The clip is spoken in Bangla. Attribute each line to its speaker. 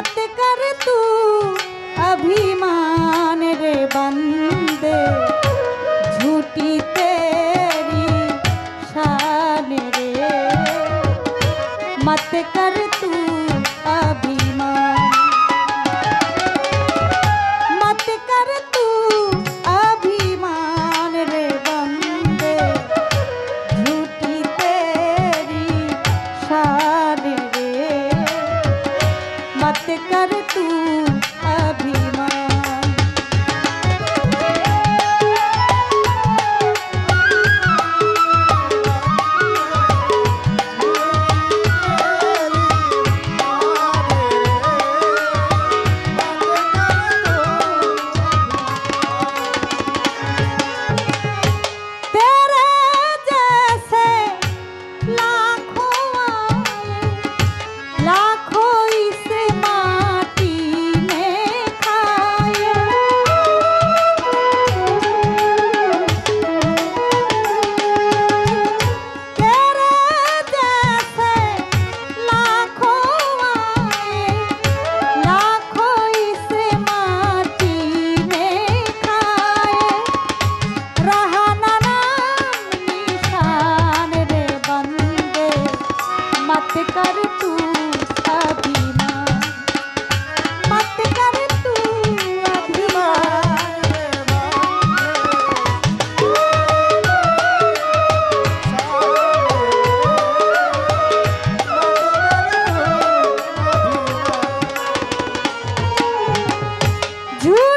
Speaker 1: बात कर तू अभिमान रे बंदे झूठी तेरी शान रे मत कर तू अभी Woo!